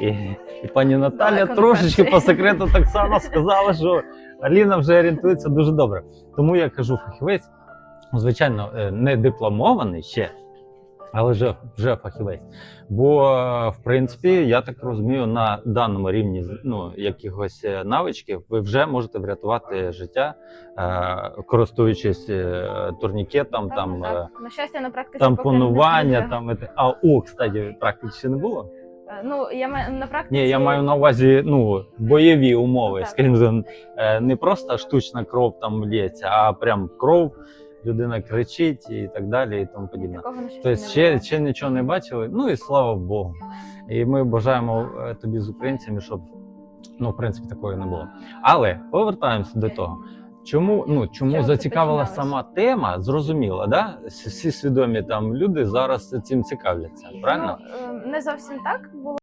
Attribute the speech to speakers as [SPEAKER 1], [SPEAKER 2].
[SPEAKER 1] І, і пані Наталя трошечки по секрету так само сказала, що Аліна вже орієнтується дуже добре. Тому я кажу фахівець, ну, звичайно, е, не дипломований ще, але вже, вже фахівець. Бо, е, в принципі, я так розумію, на даному рівні ну, якихось е, навичків ви вже можете врятувати життя, користуючись турнікетом, там,
[SPEAKER 2] так. На щастя, на практиці
[SPEAKER 1] там там, а о, кстати, практики ще не було.
[SPEAKER 2] Е, Ну, я маю на практиці.
[SPEAKER 1] Ні, я маю на увазі ну, бойові умови.
[SPEAKER 2] Так.
[SPEAKER 1] Скажімо, е, не просто штучна кров там лється, а прям кров, людина кричить і так далі, і тому подібне.
[SPEAKER 2] Такого
[SPEAKER 1] Тобто ще, ще нічого не бачили. Ну і слава Богу. І ми бажаємо е, тобі з українцями, щоб ну, в принципі, такої не було. Але повертаємося до того. Чому ну чому зацікавила сама тема? Зрозуміло, да? Всі свідомі там люди зараз цим цікавляться, правильно?
[SPEAKER 2] Ну, е, не зовсім так було.